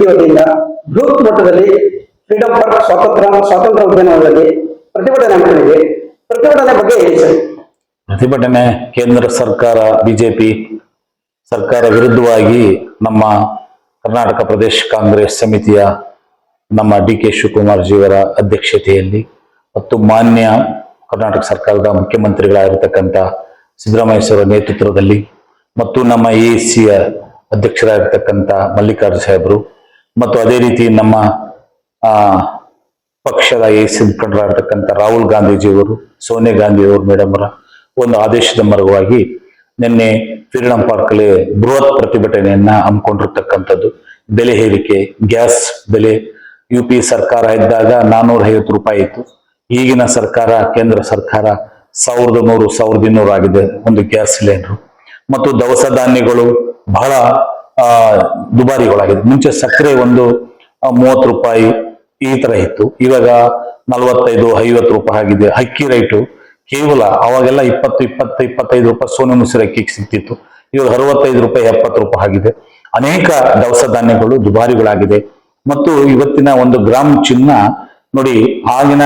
ಸಮಿತಿ ಬೃಹತ್ ಮಟ್ಟದಲ್ಲಿ ಫ್ರೀಡಮ್ ಫಾರ್ ಸ್ವಾತಂತ್ರ್ಯ ಸ್ವಾತಂತ್ರ್ಯ ಉದ್ಯಾನವನದಲ್ಲಿ ಪ್ರತಿಭಟನೆ ಹಮ್ಮಿಕೊಂಡಿದೆ ಪ್ರತಿಭಟನೆ ಬಗ್ಗೆ ಹೇಳಿ ಸರ್. ಪ್ರತಿಭಟನೆ ಕೇಂದ್ರ ಸರ್ಕಾರ, ಬಿಜೆಪಿ ಸರ್ಕಾರ ವಿರುದ್ಧವಾಗಿ ನಮ್ಮ ಕರ್ನಾಟಕ ಪ್ರದೇಶ ಕಾಂಗ್ರೆಸ್ ಸಮಿತಿಯ ನಮ್ಮ ಡಿ ಕೆ ಶಿವಕುಮಾರ್ ಜಿಯವರ ಅಧ್ಯಕ್ಷತೆಯಲ್ಲಿ ಮತ್ತು ಮಾನ್ಯ ಕರ್ನಾಟಕ ಸರ್ಕಾರದ ಮುಖ್ಯಮಂತ್ರಿಗಳಾಗಿರ್ತಕ್ಕಂಥ ಸಿದ್ದರಾಮಯ್ಯ ಅವರ ನೇತೃತ್ವದಲ್ಲಿ ಮತ್ತು ನಮ್ಮ ಎ ಸಿಯ ಅಧ್ಯಕ್ಷರಾಗಿರ್ತಕ್ಕಂಥ ಮಲ್ಲಿಕಾರ್ಜುನ ಸಾಹೇಬರು ಮತ್ತು ಅದೇ ರೀತಿ ನಮ್ಮ ಆ, ಪಕ್ಷದ ಎ ಸಿ ಮುಖಂಡರಾಗಿರ್ತಕ್ಕಂಥ ರಾಹುಲ್ ಗಾಂಧೀಜಿಯವರು ಸೋನಿಯಾ ಗಾಂಧಿಯವರು ಮೇಡಮ್ ಅವರ ಒಂದು ಆದೇಶದ ಮರವಾಗಿ ನಿನ್ನೆ ಫ್ರೀಡಂ ಪಾರ್ಕಲ್ಲಿ ಬೃಹತ್ ಪ್ರತಿಭಟನೆಯನ್ನ ಹಮ್ಮಿಕೊಂಡಿರ್ತಕ್ಕಂಥದ್ದು. ಬೆಲೆ ಏರಿಕೆ ಗ್ಯಾಸ್ ಬೆಲೆ ಯು ಪಿ ಸರ್ಕಾರ ಇದ್ದಾಗ ನಾನ್ನೂರ ಐವತ್ತು ರೂಪಾಯಿ ಇತ್ತು. ಈಗಿನ ಸರ್ಕಾರ ಕೇಂದ್ರ ಸರ್ಕಾರ ಸಾವಿರದ ನೂರು ಸಾವಿರದ ಇನ್ನೂರು ಆಗಿದೆ ಒಂದು ಗ್ಯಾಸ್ ಸಿಲಿಂಡರ್. ಮತ್ತು ದವಸ ಧಾನ್ಯಗಳು ಬಹಳ ದುಬಾರಿಗಳಾಗಿದೆ ಮುಂಚೆ ಸಕ್ಕರೆ ಒಂದು ಮೂವತ್ತು ರೂಪಾಯಿ ಈ ತರ ಇತ್ತು. ಇವಾಗ ನಲವತ್ತೈದು, ಐವತ್ತು ರೂಪಾಯಿ ಆಗಿದೆ. ಅಕ್ಕಿ ರೈಟು ಕೇವಲ ಅವಾಗೆಲ್ಲ ಇಪ್ಪತ್ತು ಇಪ್ಪತ್ತು, ಇಪ್ಪತ್ತೈದು ರೂಪಾಯಿ ಸೋನೆ ಮುಸಿರಿ ಅಕ್ಕಿಗೆ ಸಿಗ್ತಿತ್ತು. ಇವಾಗ ಅರವತ್ತೈದು ರೂಪಾಯಿ, ಎಪ್ಪತ್ತು ರೂಪಾಯಿ ಆಗಿದೆ. ಅನೇಕ ದವಸ ಧಾನ್ಯಗಳು ದುಬಾರಿಗಳಾಗಿದೆ ಮತ್ತು ಇವತ್ತಿನ ಒಂದು ಗ್ರಾಮ್ ಚಿನ್ನ, ನೋಡಿ, ಆಗಿನ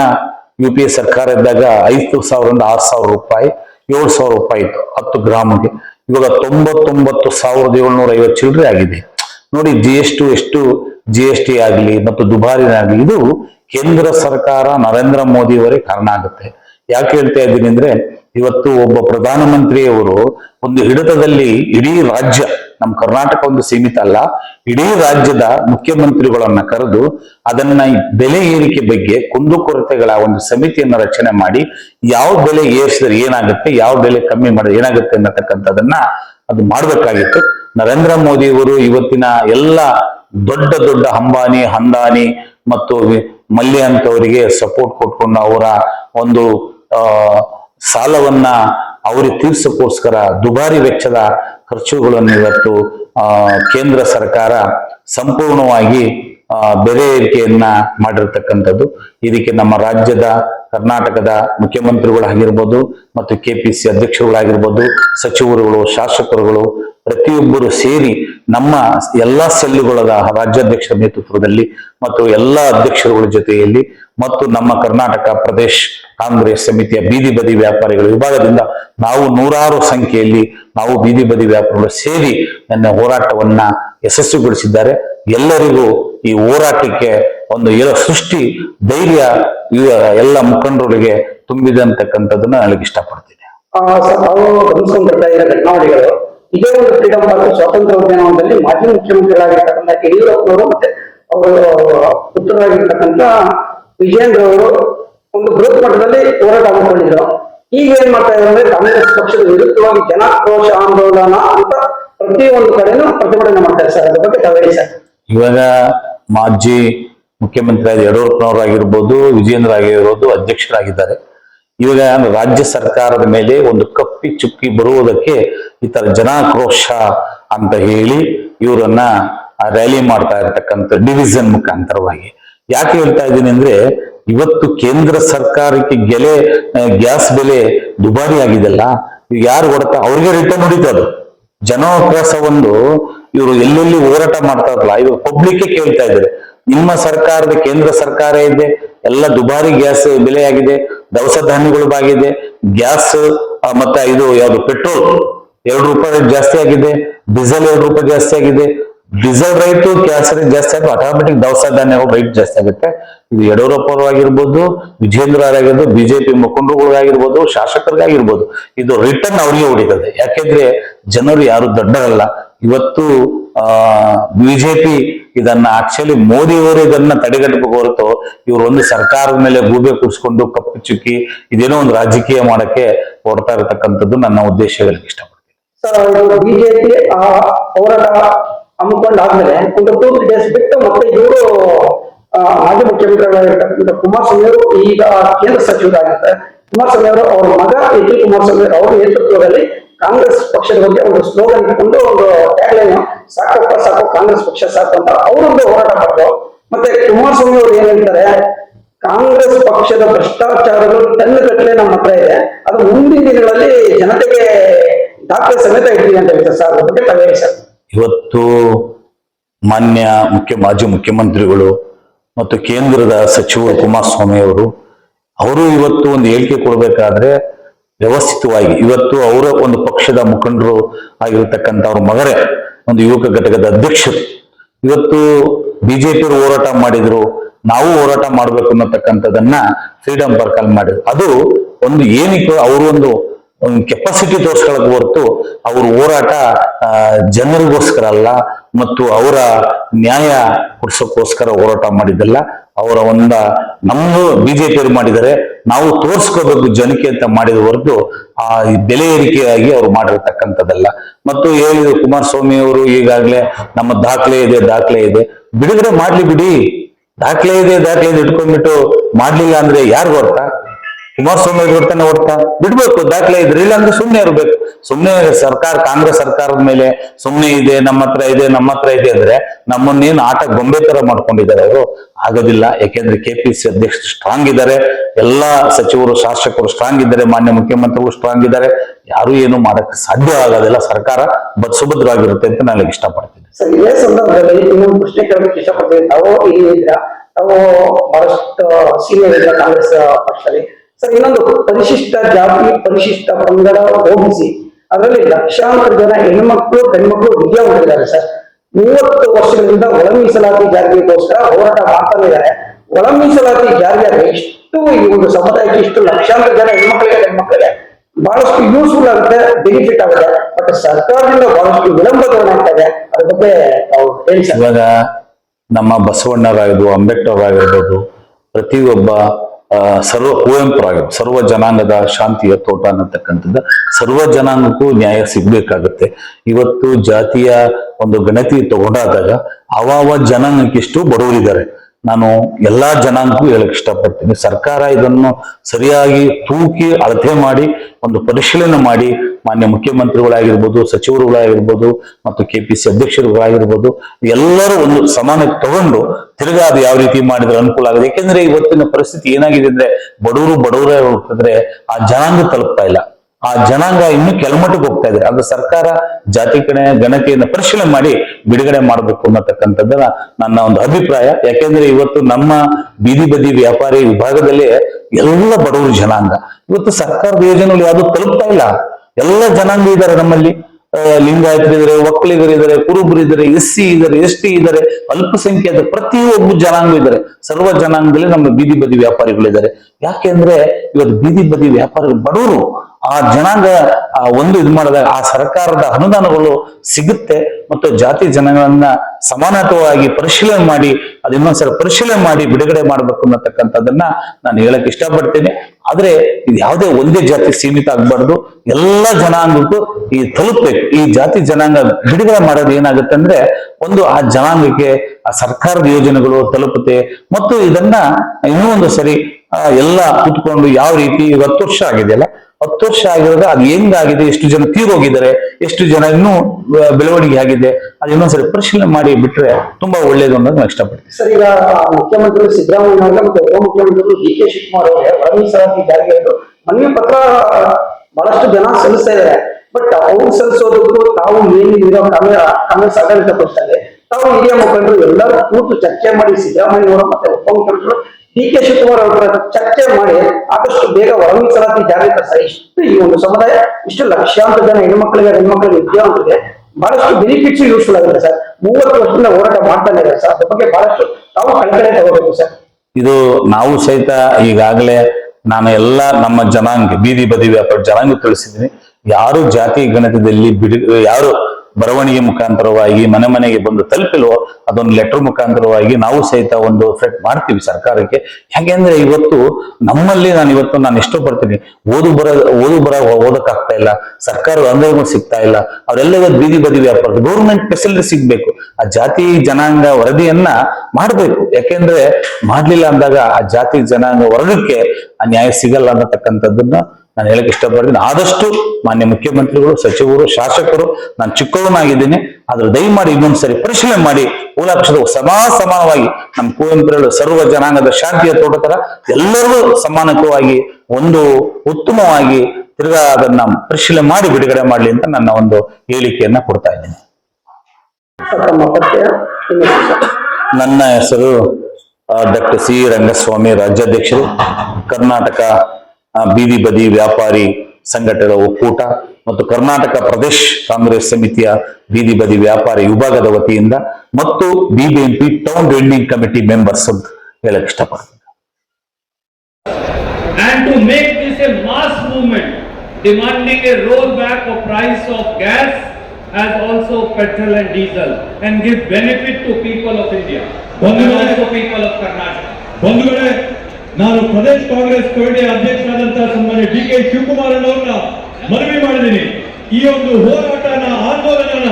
ಯು ಪಿ ಎ ಸರ್ಕಾರ ಇದ್ದಾಗ ಐದು ಸಾವಿರದಿಂದ ಆರು ಸಾವಿರ ರೂಪಾಯಿ, ಏಳು ಸಾವಿರ ರೂಪಾಯಿ ಇತ್ತು ಹತ್ತು ಗ್ರಾಮ್ಗೆ. ಇವಾಗ ತೊಂಬತ್ತೊಂಬತ್ತು ಸಾವಿರದ ಏಳ್ನೂರ ಐವತ್ತು ಚಿಲ್ಲರೆ ಆಗಿದೆ. ನೋಡಿ ಜಿ ಎಸ್ ಟಿ ಎಷ್ಟು ಜಿ ಎಸ್ ಟಿ ಆಗಲಿ ಮತ್ತು ದುಬಾರಿನ ಆಗಲಿ, ಇದು ಕೇಂದ್ರ ಸರ್ಕಾರ ನರೇಂದ್ರ ಮೋದಿ ಅವರೇ ಕಾರಣ ಆಗುತ್ತೆ. ಯಾಕೆ ಹೇಳ್ತಾ ಇದ್ದೀನಿ ಅಂದ್ರೆ ಇವತ್ತು ಒಬ್ಬ ಪ್ರಧಾನಮಂತ್ರಿಯವರು ಒಂದು ಹಿಡಿತದಲ್ಲಿ ಇಡೀ ರಾಜ್ಯ, ನಮ್ಮ ಕರ್ನಾಟಕ ಒಂದು ಸೀಮಿತ ಅಲ್ಲ, ಇಡೀ ರಾಜ್ಯದ ಮುಖ್ಯಮಂತ್ರಿಗಳನ್ನ ಕರೆದು ಅದನ್ನ ಬೆಲೆ ಏರಿಕೆ ಬಗ್ಗೆ ಕುಂದುಕೊರತೆಗಳ ಒಂದು ಸಮಿತಿಯನ್ನು ರಚನೆ ಮಾಡಿ ಯಾವ ಬೆಲೆ ಏರಿಸಿದ್ರೆ ಏನಾಗುತ್ತೆ, ಯಾವ ಬೆಲೆ ಕಮ್ಮಿ ಮಾಡಿದ್ರೆ ಏನಾಗುತ್ತೆ ಅನ್ನತಕ್ಕಂಥದನ್ನ ಅದು ಮಾಡಬೇಕಾಗಿತ್ತು. ನರೇಂದ್ರ ಮೋದಿಯವರು ಇವತ್ತಿನ ಎಲ್ಲ ದೊಡ್ಡ ದೊಡ್ಡ ಅಂಬಾನಿ ಹಂದಾನಿ ಮತ್ತು ಮಲ್ಯ ಅಂತವರಿಗೆ ಸಪೋರ್ಟ್ ಕೊಟ್ಕೊಂಡು ಅವರ ಒಂದು, ಆ ಸಾಲವನ್ನ ಅವರಿಗೆ ತೀರ್ಸಕ್ಕೋಸ್ಕರ ದುಬಾರಿ ವೆಚ್ಚದ ಖರ್ಚುಗಳನ್ನು ಇವತ್ತು ಕೇಂದ್ರ ಸರ್ಕಾರ ಸಂಪೂರ್ಣವಾಗಿ ಬೆಲೆ ಏರಿಕೆಯನ್ನ ಮಾಡಿರ್ತಕ್ಕಂಥದ್ದು. ಇದಕ್ಕೆ ನಮ್ಮ ರಾಜ್ಯದ, ಕರ್ನಾಟಕದ ಮುಖ್ಯಮಂತ್ರಿಗಳಾಗಿರ್ಬೋದು ಮತ್ತು ಕೆ ಪಿ ಸಿ ಅಧ್ಯಕ್ಷರುಗಳಾಗಿರ್ಬೋದು, ಸಚಿವರುಗಳು, ಶಾಸಕರುಗಳು ಪ್ರತಿಯೊಬ್ಬರು ಸೇರಿ ನಮ್ಮ ಎಲ್ಲಾ ಸೆಲ್ಲುಗಳದ ರಾಜ್ಯಾಧ್ಯಕ್ಷರ ನೇತೃತ್ವದಲ್ಲಿ ಮತ್ತು ಎಲ್ಲಾ ಅಧ್ಯಕ್ಷರುಗಳ ಜೊತೆಯಲ್ಲಿ ಮತ್ತು ನಮ್ಮ ಕರ್ನಾಟಕ ಪ್ರದೇಶ ಕಾಂಗ್ರೆಸ್ ಸಮಿತಿಯ ಬೀದಿ ಬದಿ ವ್ಯಾಪಾರಿಗಳ ವಿಭಾಗದಿಂದ ನಾವು ನೂರಾರು ಸಂಖ್ಯೆಯಲ್ಲಿ ನಾವು ಬೀದಿ ಬದಿ ವ್ಯಾಪಾರಿಗಳು ಸೇರಿ ನನ್ನ ಹೋರಾಟವನ್ನ ಯಶಸ್ವಿಗೊಳಿಸಿದ್ದಾರೆ. ಎಲ್ಲರಿಗೂ ಈ ಹೋರಾಟಕ್ಕೆ ಒಂದು ಏನೋ ಸೃಷ್ಟಿ ಧೈರ್ಯ ಎಲ್ಲ ಮುಖಂಡರಿಗೆ ತುಂಬಿದೆ ಅಂತಕ್ಕಂಥದ್ದನ್ನ ನನಗೆ ಇಷ್ಟಪಡ್ತೀನಿ. ಘಟನಾವಳಿಗಳು ಇದೇ ಒಂದು ಫ್ರೀಡಂ ಪಾರ್ಕ್ ಸ್ವಾತಂತ್ರ್ಯ ಉದ್ಯಾನವನದಲ್ಲಿ ಮಾಜಿ ಮುಖ್ಯಮಂತ್ರಿಗಳಾಗಿರ್ತಕ್ಕಂಥ ಯಡಿಯೂರಪ್ಪನವರು ಮತ್ತೆ ಅವರು ಪುತ್ರರಾಗಿರ್ತಕ್ಕಂಥ ವಿಜೇಂದ್ರ ಅವರು ಒಂದು ಬೃಹತ್ ಮಟ್ಟದಲ್ಲಿ ಹೋರಾಟ ಈಗ ಏನ್ ಮಾಡ್ತಾ ಇದ್ದಾರೆ ಅಂದ್ರೆ ಕಾಂಗ್ರೆಸ್ ಪಕ್ಷದ ವಿರುದ್ಧವಾಗಿ ಜನಾಕ್ರೋಶ ಆಂದೋಲನ ಅಂತ ಪ್ರತಿಯೊಂದು ಕಡೆನೂ ಪ್ರತಿಭಟನೆ ಮಾಡ್ತಾರೆ ಸರ್. ಅದ್ರ ಬಗ್ಗೆ ಕವೇರಿ ಸರ್. ಇವಾಗ ಮಾಜಿ ಮುಖ್ಯಮಂತ್ರಿ ಯಡಿಯೂರಪ್ಪನವರಾಗಿರ್ಬೋದು ವಿಜೇಂದ್ರ ಆಗಿರ್ಬೋದು ಅಧ್ಯಕ್ಷರಾಗಿದ್ದಾರೆ. ಇವಾಗ ರಾಜ್ಯ ಸರ್ಕಾರದ ಮೇಲೆ ಒಂದು ಕಪ್ಪಿ ಚುಕ್ಕಿ ಬರುವುದಕ್ಕೆ ಈ ತರ ಜನಾಕ್ರೋಶ ಅಂತ ಹೇಳಿ ಇವರನ್ನ ರ್ಯಾಲಿ ಮಾಡ್ತಾ ಇರತಕ್ಕಂತ ಡಿವಿಷನ್ ಮುಖಾಂತರವಾಗಿ. ಯಾಕೆ ಹೇಳ್ತಾ ಇದ್ದೀನಿ ಅಂದ್ರೆ, ಇವತ್ತು ಕೇಂದ್ರ ಸರ್ಕಾರಕ್ಕೆ ಗೆಲೆ ಗ್ಯಾಸ್ ಬೆಲೆ ದುಬಾರಿ ಆಗಿದೆಲ್ಲ ಯಾರು ಹೊಡೆತ, ಅವ್ರಿಗೆ ರಿಟರ್ನ್ ಹೊಡಿತದು ಜನಾಕ್ರೋಶ ಒಂದು ಇವರು ಎಲ್ಲೆಲ್ಲಿ ಹೋರಾಟ ಮಾಡ್ತಾ ಇರಲ್ಲ ಇವರು ಪಬ್ಲಿಕ್ ಕೇಳ್ತಾ ಇದ್ದಾರೆ. ನಿಮ್ಮ ಸರ್ಕಾರದ, ಕೇಂದ್ರ ಸರ್ಕಾರ ಇದೆ, ಎಲ್ಲ ದುಬಾರಿ ಗ್ಯಾಸ್ ಬೆಲೆ ಆಗಿದೆ, ದವಸ ಧಾನ್ಯಗಳು ಬಾಗಿದೆ, ಗ್ಯಾಸ್ ಮತ್ತೆ ಇದು ಯಾವುದು, ಪೆಟ್ರೋಲ್. ಎರಡು ರೂಪಾಯಿ ಜಾಸ್ತಿ ಆಗಿದೆ ಡೀಸೆಲ್ ಎರಡು ರೂಪಾಯಿ ಜಾಸ್ತಿ ಆಗಿದೆ. ಡೀಸೆಲ್ ರೈಟ್ ರೇಟ್ ಜಾಸ್ತಿ ಆಗುತ್ತೆ ಆಟೋಮೆಟಿಕ್ ದವಸ ಧಾನ್ಯಗಳು ರೈಟ್ ಜಾಸ್ತಿ ಆಗುತ್ತೆ. ಇದು ಯಡಿಯೂರಪ್ಪ ಅವರಾಗಿರ್ಬೋದು ವಿಜೇಂದ್ರ ಆಗಿರ್ಬೋದು, ಬಿಜೆಪಿ ಮುಖಂಡರುಗಳಿಗಾಗಿರ್ಬೋದು ಶಾಸಕರಿಗಾಗಿರ್ಬೋದು, ಇದು ರಿಟರ್ನ್ ಅವರಿಗೆ ಹೊಡಿತದೆ. ಯಾಕೆಂದ್ರೆ ಜನರು ಯಾರು ದೊಡ್ಡರಲ್ಲ. ಇವತ್ತು, ಆ, ಬಿಜೆಪಿ ಇದನ್ನ ಆಕ್ಚುಲಿ ಮೋದಿ ಅವರು ಇದನ್ನ ತಡೆಗಟ್ಟಬೇಕು ಹೊರತು ಇವರು ಒಂದು ಸರ್ಕಾರದ ಮೇಲೆ ಗೂಬೆ ಕೂರಿಸ್ಕೊಂಡು ಕಪ್ಪು ಚುಕ್ಕಿ, ಇದೇನೋ ಒಂದು ರಾಜಕೀಯ ಮಾಡಕ್ಕೆ ಹೊರತಾ ಇರತಕ್ಕಂಥದ್ದು ನನ್ನ ಉದ್ದೇಶ ಇಷ್ಟ ಸರ್ ಅವರು ಬಿಜೆಪಿ ಆ, ಹೋರಾಟ ಹಮ್ಮಿಕೊಂಡಾದ್ಮೇಲೆ ಒಂದು ಟೂ ತ್ರೀ ಡೇಸ್ ಬಿಟ್ಟು ಮತ್ತೆ ಇವರು ಮಾಜಿ ಮುಖ್ಯಮಂತ್ರಿಗಳಾಗಿರ್ತಕ್ಕಂಥ ಕುಮಾರಸ್ವಾಮಿ ಅವರು ಈಗ ಕೇಂದ್ರ ಸಚಿವರಾಗಿರ್ತಾರೆ ಕುಮಾರಸ್ವಾಮಿ ಅವರು ಅವರ ಮಗ ಎಚ್ ಡಿ ಕುಮಾರಸ್ವಾಮಿ ಅವರು ನೇತೃತ್ವದಲ್ಲಿ ಕಾಂಗ್ರೆಸ್ ಪಕ್ಷದ ಬಗ್ಗೆ ಒಂದು ಸ್ಲೋಗನ್ ಇಟ್ಕೊಂಡು ಒಂದು ಟ್ಯಾಗ್ಲೈನ್ ಸಾಕಪ್ಪ, ಸಾಕು, ಕಾಂಗ್ರೆಸ್ ಪಕ್ಷ ಸಾಕು ಅಂತ ಅವರೊಂದು ಹೋರಾಟ ಮಾಡಿದ್ರು. ಮತ್ತೆ ಕುಮಾರಸ್ವಾಮಿ ಅವರು ಏನ್ ಹೇಳ್ತಾರೆ? ಕಾಂಗ್ರೆಸ್ ಪಕ್ಷದ ಭ್ರಷ್ಟಾಚಾರಗಳು ಟನ್ಗಟ್ಟಲೆ ನಮ್ಮ ಹತ್ರ ಇದೆ. ಅದು ಮುಂದಿನ ದಿನಗಳಲ್ಲಿ ಜನತೆಗೆ ದಾಖಲೆ ಸಮೇತ ಇಡ್ತೀನಿ ಅಂತ ಹೇಳ್ತಾರೆ ಸರ್. ಅದ್ರ ಬಗ್ಗೆ ತಲೆ ಸರ್. ಇವತ್ತು ಮಾನ್ಯ ಮುಖ್ಯ ಮಾಜಿ ಮುಖ್ಯಮಂತ್ರಿಗಳು ಮತ್ತು ಕೇಂದ್ರದ ಸಚಿವ ಕುಮಾರಸ್ವಾಮಿ ಅವರು ಅವರು ಇವತ್ತು ಒಂದು ಹೇಳಿಕೆ ಕೊಡಬೇಕಾದ್ರೆ ವ್ಯವಸ್ಥಿತವಾಗಿ ಇವತ್ತು ಅವರ ಒಂದು ಪಕ್ಷದ ಮುಖಂಡರು ಆಗಿರತಕ್ಕಂಥ ಅವ್ರ ಮಗರೇ, ಒಂದು ಯುವಕ ಘಟಕದ ಅಧ್ಯಕ್ಷರು. ಇವತ್ತು ಬಿಜೆಪಿಯವರು ಹೋರಾಟ ಮಾಡಿದ್ರು, ನಾವು ಹೋರಾಟ ಮಾಡ್ಬೇಕು ಅನ್ನತಕ್ಕಂಥದ್ದನ್ನ ಫ್ರೀಡಂ ಪರ್ಕಲ್ ಮಾಡಿದ್ರು. ಅದು ಒಂದು ಏನಕ್ಕೆ ಅವರು ಒಂದು ಒಂದು ಕೆಪಾಸಿಟಿ ತೋರಿಸ್ಕೊಳಕ್ ಹೊರತು ಅವ್ರ ಹೋರಾಟ ಜನರಿಗೋಸ್ಕರ ಅಲ್ಲ ಮತ್ತು ಅವರ ನ್ಯಾಯ ಕೊಡ್ಸೋಕ್ಕೋಸ್ಕರ ಹೋರಾಟ ಮಾಡಿದ್ದಲ್ಲ. ಅವರ ಒಂದ ನಮ್ಮ ಬಿಜೆಪಿಯವರು ಮಾಡಿದರೆ ನಾವು ತೋರಿಸ್ಕೋಬೇಕು ಜನಕ್ಕೆ ಅಂತ ಮಾಡಿದ ಹೊರತು ಆ ಬೆಲೆ ಏರಿಕೆಯಾಗಿ ಅವ್ರು ಮಾಡಿರ್ತಕ್ಕಂಥದ್ದಲ್ಲ. ಮತ್ತು ಹೇಳಿದ್ರು ಕುಮಾರಸ್ವಾಮಿ ಅವರು ಈಗಾಗಲೇ ನಮ್ಮ ದಾಖಲೆ ಇದೆ ದಾಖಲೆ ಇದೆ. ಬಿಡಿದ್ರೆ ಮಾಡ್ಲಿ ಬಿಡಿ. ದಾಖಲೆ ಇದೆ ದಾಖಲೆ ಇದೆ ಇಟ್ಕೊಂಡ್ಬಿಟ್ಟು ಮಾಡ್ಲಿಲ್ಲ ಅಂದ್ರೆ ಯಾರು ಗೊತ್ತಾ ಕುಮಾರಸ್ವಾಮಿ ಅವ್ರಿಗೆ ಬಿಡ್ತಾನೆ ಹೊಡ್ತಾ ಬಿಡ್ಬೇಕು, ದಾಖಲೆ ಇದ್ರೆ ಇಲ್ಲ ಅಂದ್ರೆ ಸುಮ್ಮನೆ ಇರ್ಬೇಕು. ಸುಮ್ಮನೆ ಸರ್ಕಾರ, ಕಾಂಗ್ರೆಸ್ ಸರ್ಕಾರದ ಮೇಲೆ ಸುಮ್ಮನೆ ಇದೆ, ನಮ್ಮ ಹತ್ರ ಇದೆ, ನಮ್ಮ ಹತ್ರ ಇದೆ ಅಂದ್ರೆ ನಮ್ಮನ್ನೇನು ಆಟ ಗೊಂಬೆ ತರ ಮಾಡ್ಕೊಂಡಿದ್ದಾರೆ ಅವರು. ಆಗೋದಿಲ್ಲ. ಯಾಕೆಂದ್ರೆ ಕೆಪಿಸಿ ಅಧ್ಯಕ್ಷರು ಸ್ಟ್ರಾಂಗ್ ಇದ್ದಾರೆ. ಎಲ್ಲಾ ಸಚಿವರು, ಶಾಸಕರು ಸ್ಟ್ರಾಂಗ್ ಇದ್ದಾರೆ. ಮಾನ್ಯ ಮುಖ್ಯಮಂತ್ರಿಗಳು ಸ್ಟ್ರಾಂಗ್ ಇದ್ದಾರೆ. ಯಾರು ಏನು ಮಾಡಕ್ಕೆ ಸಾಧ್ಯ ಆಗೋದಿಲ್ಲ ಸರ್ಕಾರ ಬದ್ ಸುಭದ್ರವಾಗಿರುತ್ತೆ ಅಂತ ನಾನು ಇಷ್ಟಪಡ್ತೀನಿ ಸರ್, ಇದೇ ಸಂದರ್ಭದಲ್ಲಿ ಪ್ರಶ್ನೆ ಕೇಳಬೇಕು ಇಷ್ಟಪಡ್ತೀನಿ. ಬಹಳಷ್ಟು ಸೀನಿಯರ್ ಕಾಂಗ್ರೆಸ್ ಪಕ್ಷದಲ್ಲಿ? ಸರ್, ಇನ್ನೊಂದು ಪರಿಶಿಷ್ಟ ಜಾತಿ, ಪರಿಶಿಷ್ಟ ಪಂಗಡ ಓಬಿಸಿ ಅದರಲ್ಲಿ ಲಕ್ಷಾಂತರ ಜನ ಹೆಣ್ಮಕ್ಳು, ಗಂಡ್ಮಕ್ಳು ವಿದ್ಯಾವಂತರಿದ್ದಾರೆ ಸರ್. ಮೂವತ್ತು ವರ್ಷಗಳಿಂದ ಒಳ ಮೀಸಲಾತಿ ಜಾರಿಗೋಸ್ಕರ ಹೋರಾಟ ಮಾಡ್ತಾ ಇದ್ದಾರೆ. ಒಳ ಮೀಸಲಾತಿ ಜಾರಿಯಾದ್ರೆ ಇಷ್ಟು ಈ ಒಂದು ಸಮುದಾಯಕ್ಕೆ ಇಷ್ಟು ಲಕ್ಷಾಂತರ ಜನ ಹೆಣ್ಮಕ್ಳಿಗೆ, ಗಂಡ್ಮಕ್ಳಿಗೆ? ಬಹಳಷ್ಟು ಯೂಸ್ಫುಲ್ ಆಗುತ್ತೆ ಬೆನಿಫಿಟ್ ಆಗುತ್ತೆ. ಬಟ್ ಸರ್ಕಾರದಿಂದ ಬಹಳಷ್ಟು ವಿಳಂಬಗಳಾಗ್ತದೆ ಅದ್ರ ಬಗ್ಗೆ ಇವಾಗ ನಮ್ಮ ಬಸವಣ್ಣರಾಗಿರ್ಬೋದು ಅಂಬೇಡ್ಕರ್ ಆಗಿರ್ಬೋದು ಪ್ರತಿಯೊಬ್ಬ ಸರ್ವ ಕುವೆಂಪುರಾಗಿ ಸರ್ವ ಜನಾಂಗದ ಶಾಂತಿಯ ತೋಟ ಅನ್ನತಕ್ಕಂಥದ್ದು, ಸರ್ವ ಜನಾಂಗಕ್ಕೂ ನ್ಯಾಯ ಸಿಗ್ಬೇಕಾಗತ್ತೆ. ಇವತ್ತು ಜಾತಿಯ ಒಂದು ಗಣತಿ ತಗೊಂಡಾದಾಗ ಅವಾವ ಜನಾಂಗಕ್ಕಿಷ್ಟು ಬಡವರಿದ್ದಾರೆ. ನಾನು ಎಲ್ಲಾ ಜನಾಂಗಕ್ಕೂ ಹೇಳಕ್ ಇಷ್ಟಪಡ್ತೀನಿ. ಸರ್ಕಾರ ಇದನ್ನು ಸರಿಯಾಗಿ ತೂಕಿ ಅಳತೆ ಮಾಡಿ, ಒಂದು ಪರಿಶೀಲನೆ ಮಾಡಿ, ಮಾನ್ಯ ಮುಖ್ಯಮಂತ್ರಿಗಳಾಗಿರ್ಬೋದು, ಸಚಿವರುಗಳಾಗಿರ್ಬೋದು, ಮತ್ತು ಕೆಪಿಸಿ ಅಧ್ಯಕ್ಷರುಗಳಾಗಿರ್ಬೋದು, ಎಲ್ಲರೂ ಒಂದು ಸಮಾನಕ್ಕೆ ತಗೊಂಡು ತಿರ್ಗಾ ಅದು ಯಾವ ರೀತಿ ಮಾಡಿದ್ರೆ ಅನುಕೂಲ ಆಗುತ್ತೆ ಯಾಕೆಂದ್ರೆ ಇವತ್ತಿನ ಪರಿಸ್ಥಿತಿ ಏನಾಗಿದೆ ಅಂದ್ರೆ ಬಡವರು ಬಡವರೇ ಹೋಗ್ತಿದ್ರೆ ಆ ಜನಾಂಗ ತಲುಪ್ತಾ ಇಲ್ಲ. ಆ ಜನಾಂಗ ಇನ್ನು ಕೆಳಮಟ್ಟಕ್ಕೆ ಹೋಗ್ತಾ ಇದೆ. ಅದು ಸರ್ಕಾರ ಜಾತಿ ಕಡೆ ಗಣತಿಯನ್ನು ಪರಿಶೀಲನೆ ಮಾಡಿ ಬಿಡುಗಡೆ ಮಾಡಬೇಕು ಅನ್ನತಕ್ಕಂಥದ್ದನ್ನ ನನ್ನ ಒಂದು ಅಭಿಪ್ರಾಯ. ಯಾಕೆಂದ್ರೆ ಇವತ್ತು ನಮ್ಮ ಬೀದಿ ಬದಿ ವ್ಯಾಪಾರಿ ವಿಭಾಗದಲ್ಲಿ ಎಲ್ಲ ಬಡವರು ಜನಾಂಗ. ಇವತ್ತು ಸರ್ಕಾರದ ಯೋಜನೆಗಳು ಯಾವುದು ತಲುಪ್ತಾ ಇಲ್ಲ. ಎಲ್ಲ ಜನಾಂಗ ಇದ್ದಾರೆ ನಮ್ಮಲ್ಲಿ. ಲಿಂಗಾಯತರಿದ್ದಾರೆ ಒಕ್ಕಲಿಗರಿದ್ದಾರೆ ಕುರುಬರಿದ್ದಾರೆ ಎಸ್ ಸಿ ಇದ್ದಾರೆ ಎಸ್ ಟಿ ಇದ್ದಾರೆ, ಅಲ್ಪಸಂಖ್ಯಾತ ಪ್ರತಿಯೊಬ್ಬ ಜನಾಂಗ ಇದ್ದಾರೆ. ಸರ್ವ ಜನಾಂಗದಲ್ಲಿ ನಮ್ಮ ಬೀದಿ ಬದಿ ವ್ಯಾಪಾರಿಗಳಿದ್ದಾರೆ ಯಾಕೆಂದ್ರೆ ಇವತ್ತು ಬೀದಿ ಬದಿ ವ್ಯಾಪಾರಿಗಳು ಬಡವರು. ಆ ಜನಾಂಗ ಆ ಒಂದು ಇದು ಮಾಡಿದಾಗ ಆ ಸರ್ಕಾರದ ಅನುದಾನಗಳು ಸಿಗುತ್ತೆ ಮತ್ತು ಜಾತಿ ಜನಗಳನ್ನ ಸಮಾನತವಾಗಿ ಪರಿಶೀಲನೆ ಮಾಡಿ ಅದು ಇನ್ನೊಂದ್ಸಲ ಪರಿಶೀಲನೆ ಮಾಡಿ ಬಿಡುಗಡೆ ಮಾಡ್ಬೇಕು ಅನ್ನತಕ್ಕಂಥದ್ದನ್ನ ನಾನು ಹೇಳಕ್ ಇಷ್ಟಪಡ್ತೇನೆ. ಆದ್ರೆ ಇದು ಯಾವುದೇ ಒಂದೇ ಜಾತಿ ಸೀಮಿತ ಆಗ್ಬಾರ್ದು. ಎಲ್ಲ ಜನಾಂಗಕ್ಕೂ ಈ ತಲುಪಬೇಕು. ಈ ಜಾತಿ ಜನಾಂಗ ಬಿಡುಗಡೆ ಮಾಡೋದು ಏನಾಗುತ್ತೆ ಅಂದ್ರೆ ಒಂದು ಆ ಜನಾಂಗಕ್ಕೆ ಆ ಸರ್ಕಾರದ ಯೋಜನೆಗಳು ತಲುಪುತ್ತೆ. ಮತ್ತು ಇದನ್ನ ಇನ್ನೂ ಒಂದು ಸರಿ ಎಲ್ಲ ಕೂತ್ಕೊಂಡು ಯಾವ ರೀತಿ ಇವತ್ತು ವರ್ಷ ಆಗಿದೆಯಲ್ಲ ಹತ್ತು ವರ್ಷ ಆಗಿರೋದು, ಅದು ಹೆಂಗಾಗಿದೆ ಎಷ್ಟು ಜನ ತೀರೋಗಿದ್ದಾರೆ, ಎಷ್ಟು ಜನ ಇನ್ನೂ ಬೆಳವಣಿಗೆ ಆಗಿದೆ, ಅದು ಇನ್ನೊಂದ್ಸರಿ ಪರಿಶೀಲನೆ ಮಾಡಿ ಬಿಟ್ರೆ ತುಂಬಾ ಒಳ್ಳೇದು ಅನ್ನೋದು ನಾನು ಇಷ್ಟಪಡ್ತೀನಿ ಸರ್, ಈಗ ಮುಖ್ಯಮಂತ್ರಿ ಸಿದ್ದರಾಮಯ್ಯ ಮತ್ತು ಉಪಮುಖ್ಯಮಂತ್ರಿಗಳು ಡಿ ಕೆ ಶಿವಕುಮಾರ್ ಅವರಿಗೆ ಒಳ ಮೀಸಲಾತಿ ಜಾರಿಗೆ ಮನವಿ ಪತ್ರ ಬಹಳಷ್ಟು ಜನ ಸಲ್ಲಿಸ್ತಾ ಇದ್ದಾರೆ ಬಟ್ ಅವ್ರು ಸಲ್ಲಿಸೋದಕ್ಕೂ ತಾವು ಏನಿರೋ ಕಾಂಗ್ರೆಸ್ ಕಾಂಗ್ರೆಸ್ ಆಡಳಿತ ಪಕ್ಷದಲ್ಲಿ ತಾವು ಹಿರಿಯ ಮುಖಂಡರು ಎಲ್ಲರೂ ಕೂತು ಚರ್ಚೆ ಮಾಡಿ ಸಿದ್ದರಾಮಯ್ಯ ಅವರು ಮತ್ತೆ ಉಪಮುಖ್ಯಮಂತ್ರಿಗಳು ಡಿ ಕೆ ಶಿವಕುಮಾರ್ ಅವರ ಚರ್ಚೆ ಮಾಡಿ ಆದಷ್ಟು ಬೇಗ ಒಳ ಮೀಸಲಾತಿ ಜಾರಿ ತರ್ತಾರೆ ಇಷ್ಟು ಈ ಒಂದು ಸಮುದಾಯ, ಇಷ್ಟು ಲಕ್ಷಾಂತರ ಜನ ಹೆಣ್ಮಕ್ಳಿಗೆ ಹೆಣ್ಮಕ್ಳಿಗೆ ವಿದ್ಯಾವಂತರಿಗೆ ಬಹಳಷ್ಟು ಬೆನಿಫಿಟ್ಸ್ ಯೂಸ್ಫುಲ್ ಆಗುತ್ತೆ ಸರ್. ಮೂವತ್ತು ವರ್ಷದಿಂದ ಹೋರಾಟ ಮಾಡ್ತಾನೆ ಇದೆ ಸರ್. ಅದ್ರ ಬಗ್ಗೆ ಬಹಳಷ್ಟು ತಾವು ಕಳಕಳೆ ತಗೋಬೇಕು ಸರ್. ಇದು ನಾವು ಸಹಿತ ಈಗಾಗಲೇ ನಾನು ಎಲ್ಲ ನಮ್ಮ ಜನಾಂಗ ಬೀದಿ ಬದಿ ವ್ಯಾಪಾರ ಜನಾಂಗ ತಿಳಿಸಿದ್ದೀನಿ. ಯಾರು ಜಾತಿ ಗಣಿತದಲ್ಲಿ ಬಿಡು ಯಾರು ಬರವಣಿಗೆ ಮುಖಾಂತರವಾಗಿ ಮನೆ ಮನೆಗೆ ಬಂದು ತಲುಪಿಲ್ವೋ, ಅದೊಂದು ಲೆಟರ್ ಮುಖಾಂತರವಾಗಿ ನಾವು ಸಹಿತ ಒಂದು ಫ್ರೆಟ್ ಮಾಡ್ತೀವಿ ಸರ್ಕಾರಕ್ಕೆ. ಯಾಕೆಂದ್ರೆ ಇವತ್ತು ನಮ್ಮಲ್ಲಿ ನಾನು ಇವತ್ತು ನಾನು ಇಷ್ಟಪಡ್ತೀನಿ ಓದು ಬರ ಓದು ಬರ ಓದಕ್ಕಾಗ್ತಾ ಇಲ್ಲ. ಸರ್ಕಾರ ಅನುದಾನಗಳು ಸಿಗ್ತಾ ಇಲ್ಲ. ಅವರೆಲ್ಲ ಬೀದಿ ಬದಿ ವ್ಯಾಪಾರ. ಗೌರ್ಮೆಂಟ್ ಫೆಸಿಲಿಟಿ ಸಿಗ್ಬೇಕು. ಆ ಜಾತಿ ಜನಾಂಗ ವರದಿಯನ್ನ ಮಾಡ್ಬೇಕು. ಯಾಕೆಂದ್ರೆ ಮಾಡ್ಲಿಲ್ಲ ಅಂದಾಗ ಆ ಜಾತಿ ಜನಾಂಗ ವರ್ಗಕ್ಕೆ ಆ ನ್ಯಾಯ ಸಿಗಲ್ಲ ಅನ್ನತಕ್ಕಂಥದ್ದನ್ನ ನಾನು ಹೇಳಕ್ ಇಷ್ಟಪಡ್ತೀನಿ. ಆದಷ್ಟು ಮಾನ್ಯ ಮುಖ್ಯಮಂತ್ರಿಗಳು ಸಚಿವರು ಶಾಸಕರು ನಾನು ಚಿಕ್ಕವನಾಗಿದ್ದೀನಿ. ಆದ್ರೆ ದಯಮಾಡಿ ಇನ್ನೊಂದ್ಸರಿ ಪರಿಶೀಲನೆ ಮಾಡಿ. ಮೂಲಾಕ್ಷದ ಸಮಾ ಸಮಾನವಾಗಿ ನಮ್ಮ ಕುವೆಂಪುರಗಳು ಸರ್ವ ಜನಾಂಗದ ಶಾಂತಿಯ ತೋಟತರ ಎಲ್ಲರಿಗೂ ಸಮಾನಕವಾಗಿ ಒಂದು ಉತ್ತಮವಾಗಿ ತಿರ್ಗಾ ಅದನ್ನ ಪರಿಶೀಲನೆ ಮಾಡಿ ಬಿಡುಗಡೆ ಮಾಡಲಿ ಅಂತ ನನ್ನ ಒಂದು ಹೇಳಿಕೆಯನ್ನ ಕೊಡ್ತಾ ಇದ್ದೀನಿ? ನನ್ನ ಹೆಸರು ಡಾಕ್ಟರ್ ಸಿ ರಂಗಸ್ವಾಮಿ ರಾಜ್ಯಾಧ್ಯಕ್ಷರು, ಕರ್ನಾಟಕ ಬೀದಿ ಬದಿ ವ್ಯಾಪಾರಿ ಸಂಘಟನೆಗಳ ಒಕ್ಕೂಟ ಮತ್ತು ಕರ್ನಾಟಕ ಪ್ರದೇಶ್ ಕಾಂಗ್ರೆಸ್ ಸಮಿತಿಯ ಬೀದಿ ಬದಿ ವ್ಯಾಪಾರಿ ವಿಭಾಗದ ವತಿಯಿಂದ ಮತ್ತು BBMP town vending committee members ಅಂತ ಹೇಳಕ್ ಇಷ್ಟಪಡ್ತೀನಿ. Demanding a rollback of price of gas as and people of Karnataka ಒಂದು ವೇಳೆ ನಾನು ಪ್ರದೇಶ್ ಕಾಂಗ್ರೆಸ್ ಕಮಿಟಿಯ ಅಧ್ಯಕ್ಷರಾದಂತಹ ಸನ್ಮಾನ್ಯ ಡಿ ಕೆ ಶಿವಕುಮಾರ್ ಅವರನ್ನ ಮನವಿ ಮಾಡಿದ್ದೀನಿ. ಈ ಒಂದು ಹೋರಾಟನ ಆಂದೋಲನ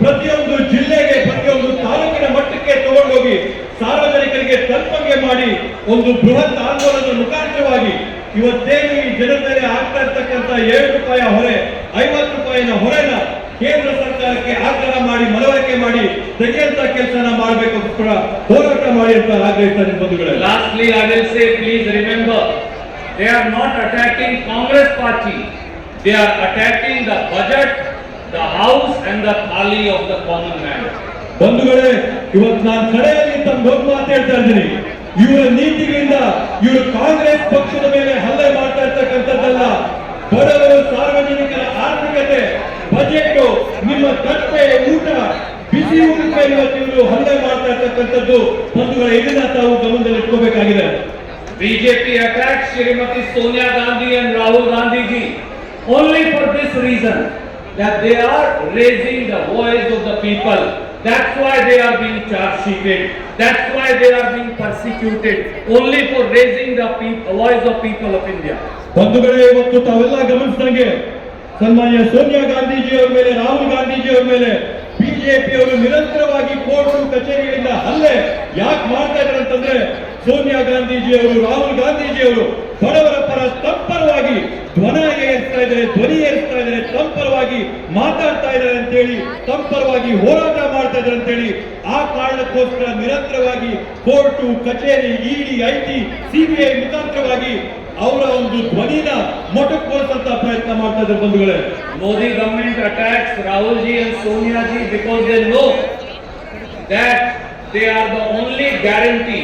ಪ್ರತಿಯೊಂದು ಜಿಲ್ಲೆಗೆ, ಪ್ರತಿಯೊಂದು ತಾಲೂಕಿನ ಮಟ್ಟಕ್ಕೆ ತಗೊಂಡೋಗಿ ಸಾರ್ವಜನಿಕರಿಗೆ ತಲುಪಂಗೆ ಮಾಡಿ ಒಂದು ಬೃಹತ್ ಆಂದೋಲನದ ಮುಖಾಂತರವಾಗಿ ಇವತ್ತೇನು ಈ ಜನರ ಮೇಲೆ ಆಗ್ತಾ ಇರ್ತಕ್ಕಂಥ ಏಳು ರೂಪಾಯಿ ಹೊರೆ, ಐವತ್ತು ರೂಪಾಯಿನ ಹೊರೆನ ಕೇಂದ್ರ ಸರ್ಕಾರಕ್ಕೆ ಆಗ್ರಹ ಮಾಡಿ ಮನವರಿಕೆ ಮಾಡಿ ತೆಗೆಯಂತ ಕೆಲಸನ ಮಾಡಬೇಕು ಕೂಡ ಹೋರಾಟ ಮಾಡಿ ಅಂತ ಆಗ್ರಹಿಸ್ತಾರೆ ಬಂಧುಗಳೇ lastly I will say please remember, they are not attacking Congress party. They are attacking the budget, the house and the ಖಾಲಿ of the common man. ಬಂಧುಗಳೇ ಇವತ್ತು ನಾನು ಕಡೆಯಲ್ಲಿ ತಮ್ಮ ಹೋಗಿ ಮಾತು ಹೇಳ್ತಾ ಇದ್ದೀನಿ ಇವರ ನೀತಿಗಳಿಂದ ಇವರು ಕಾಂಗ್ರೆಸ್ ಪಕ್ಷದ ಮೇಲೆ ಹಲ್ಲೆ ಮಾಡ್ತಾ ಇರ್ತಕ್ಕಂಥದ್ದಲ್ಲ ಬಡವರು ಸಾರ್ವಜನಿಕರ ಆರ್ಥಿಕತೆ, ಬಜೆಟ್, ನಿಮ್ಮ ತಟ್ಟೆ, ಊಟ, ಬಿಸಿ ಊಟ ಇವತ್ತು ಇವರು ಹಂಗೆ ಮಾಡ್ತಾ ಇರ್ತಕ್ಕಂಥದ್ದು ಬಂಧುಗಳ ಎದುರ ತಾವು ಗಮನದಲ್ಲಿಟ್ಕೋಬೇಕಾಗಿದೆ. BJP attack Shrimati Sonia Gandhi and Rahul Gandhiji only for this reason they are raising the voice of the people That's why they are being charge sheeted. That's why they are being persecuted only for raising the people, voice of people of India. ಬಂಧುಗಳೇ ಇವತ್ತು ತಾವೆಲ್ಲ ಗಮನಿಸಿದಂಗೆ ಸನ್ಮಾನ್ಯ ಸೋನಿಯಾ ಗಾಂಧೀಜಿ ಅವರ ಮೇಲೆ ರಾಹುಲ್ ಗಾಂಧೀಜಿ ಅವರ ಮೇಲೆ BJP ಅವರು ನಿರಂತರವಾಗಿ ಕೋರ್ಟ್ ಕಚೇರಿಗಳಿಂದ ಹಲ್ಲೆ ಯಾಕೆ ಮಾಡ್ತಾ ಇದ್ದಾರೆ ಅಂತಂದ್ರೆ ಸೋನಿಯಾ ಗಾಂಧೀಜಿ ಅವರು ರಾಹುಲ್ ಗಾಂಧೀಜಿ ಅವರು ಬಡವರ ಪರ ತಪ್ಪರವಾಗಿ ಧ್ವನ ಇದ್ದಾರೆ ಧ್ವನಿ ಏರಿಸ್ತಾ ಇದ್ದಾರೆ ತಂಪರವಾಗಿ ಮಾತಾಡ್ತಾ ಇದ್ದಾರೆ ಅಂತ ಹೇಳಿ ತಂಪರವಾಗಿ ಹೋರಾಟ ಮಾಡ್ತಾ ಇದ್ದಾರೆ ಅಂತ ಹೇಳಿ ಆ ಕಾರಣಕ್ಕೋಸ್ಕರ ನಿರಂತರವಾಗಿ ಕೋರ್ಟು, ಕಚೇರಿ, ಇಡಿ, ಐಟಿ, ಸಿಬಿಐ ಮುಖಾಂತರವಾಗಿ ಅವರ ಒಂದು ಧ್ವನಿನ ಮೊಟಕ್ಕೊಳಿಸಂತ ಪ್ರಯತ್ನ ಮಾಡ್ತಾ ಇದ್ದಾರೆ ಬಂಧುಗಳೇ. Modi government attacks Rahul ji and Sonia ji because they know that they are the only guarantee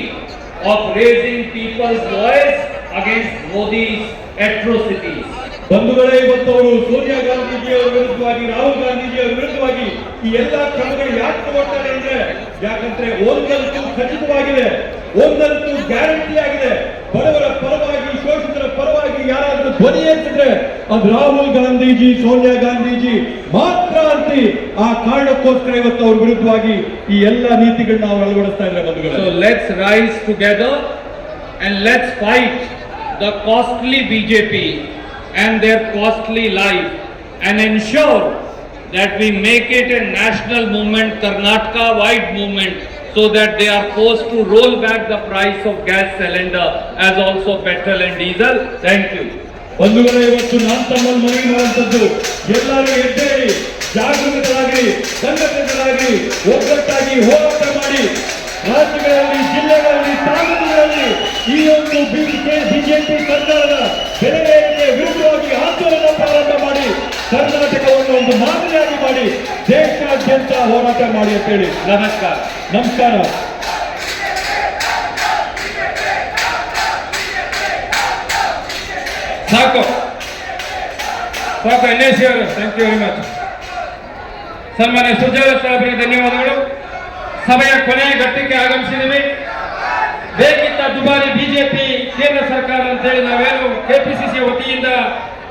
of raising people's voice against Modi atrocities ಬಂಧುಗಳೇ ಇವತ್ತು ಅವರು ಸೋನಿಯಾ ಗಾಂಧೀಜಿ ಅವರ ವಿರುದ್ಧವಾಗಿ, ರಾಹುಲ್ ಗಾಂಧೀಜಿ ಅವರ ವಿರುದ್ಧವಾಗಿ ಈ ಎಲ್ಲಾ ಕ್ರಮಗಳು ಯಾಕೆ ತಗೊಳ್ತಾರೆ ಅಂದ್ರೆ, ಯಾಕಂದ್ರೆ ಒಂದಂತೂ ಖಚಿತವಾಗಿದೆ ಒಂದಂತೂ ಗ್ಯಾರಂಟಿ ಆಗಿದೆ. ಬಡವರ ಪರವಾಗಿ, ಶೋಷಿತರ ಪರವಾಗಿ ಯಾರಾದರೂ ಧ್ವನಿ ಎತ್ತಿದ್ರೆ ಅದು ರಾಹುಲ್ ಗಾಂಧೀಜಿ, ಸೋನಿಯಾ ಗಾಂಧೀಜಿ ಮಾತ್ರ ಅಂತ. ಆ ಕಾರಣಕ್ಕೋಸ್ಕರ ಇವತ್ತು ಅವ್ರ ವಿರುದ್ಧವಾಗಿ ಈ ಎಲ್ಲ ನೀತಿಗಳನ್ನ ಅವ್ರು ಅಳವಡಿಸ್ತಾ ಇದ್ದಾರೆ ಬಂಧುಗಳೇ. Let's rise together and let's fight the costly BJP and their costly life and ensure that we make it a national movement, Karnataka wide movement, so that they are forced to roll back the price of gas cylinder as also petrol and diesel. Thank you. ಬಂಧುಗಳೇ ಇವತ್ತು ನಾನು ತಮ್ಮಲ್ಲಿ ಮನವಿ ಮಾಡುವಂಥದ್ದು ಎಲ್ಲರೂ ಎದ್ದೇಳಿ ಜಾಗೃತರಾಗಿ ಸಂಘಟಿತರಾಗಿ ಒಗ್ಗಟ್ಟಾಗಿ ಹೋರಾಟ ಮಾಡಿ ರಾಜ್ಯಗಳಲ್ಲಿ ಜಿಲ್ಲೆಗಳಲ್ಲಿ ತಾಲೂಕುಗಳಲ್ಲಿ ಈ ಒಂದು ಬಿಜೆಪಿ ಸರ್ಕಾರದ ಒಂದು ಮಾದರಿಯಾಗಿ ಮಾಡಿ ದೇಶಾದ್ಯಂತ ಹೋರಾಟ ಮಾಡಿ ಅಂತ ಹೇಳಿ ನಮಸ್ಕಾರ. ಸಾಕು. ಸಾಕು, N S thank you very much ಸನ್ಮಾನ್ಯ ಸುಜಾತ ಸಾಹೇಬರಿಗೆ ಧನ್ಯವಾದಗಳು. ಸಭೆಯ ಕೊನೆಯ ಘಟ್ಟಕ್ಕೆ ಆಗಮಿಸಿದ್ದೀವಿ ಬೇಕಿದ್ದ ದುಬಾರಿ ಬಿಜೆಪಿ, ಕೇಂದ್ರ ಸರ್ಕಾರ ಅಂತೇಳಿ ನಾವೇನು ಕೆಪಿಸಿಸಿ ವತಿಯಿಂದ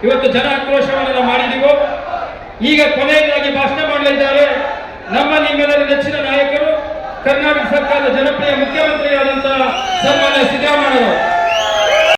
ಇವತ್ತು ಜನ ಆಕ್ರೋಶವನ್ನು ನಾವು ಮಾಡಿದೀವೋ ಈಗ ಕೊನೆಯದಾಗಿ ಭಾಷಣ ಮಾಡಲಿದ್ದಾರೆ ನಮ್ಮ ನಿಮ್ಮೆಲ್ಲರ ನೆಚ್ಚಿನ ನಾಯಕರು ಕರ್ನಾಟಕ ಸರ್ಕಾರದ ಜನಪ್ರಿಯ ಮುಖ್ಯಮಂತ್ರಿಯಾದಂತಹ ಸನ್ಮಾನ್ಯ ಸಿದ್ದರಾಮಯ್ಯವರು